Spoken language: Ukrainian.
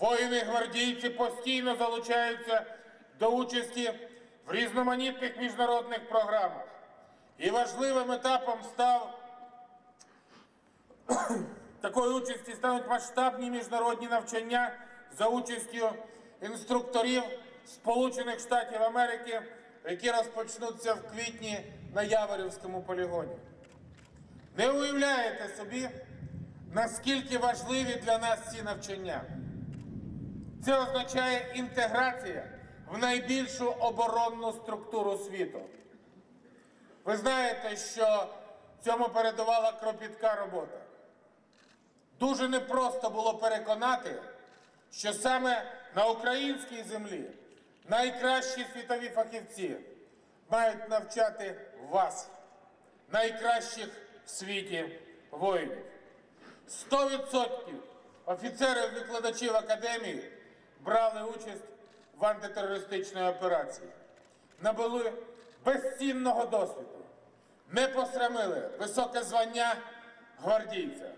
Воїни-гвардійці постійно залучаються до участі в різноманітних міжнародних програмах. І важливим етапом став такої участі стануть масштабні міжнародні навчання за участю інструкторів Сполучених Штатів Америки, які розпочнуться в квітні на Яворівському полігоні. Не уявляєте собі, наскільки важливі для нас ці навчання. Це означає інтеграція в найбільшу оборонну структуру світу. Ви знаєте, що цьому передувала кропітка робота. Дуже непросто було переконати, що саме на українській землі найкращі світові фахівці мають навчати вас, найкращих в світі воїнів. 100% офіцерів-викладачів академії брали участь в антитерористичній операції, набули безцінного досвіду, не посрамили високе звання гвардійця.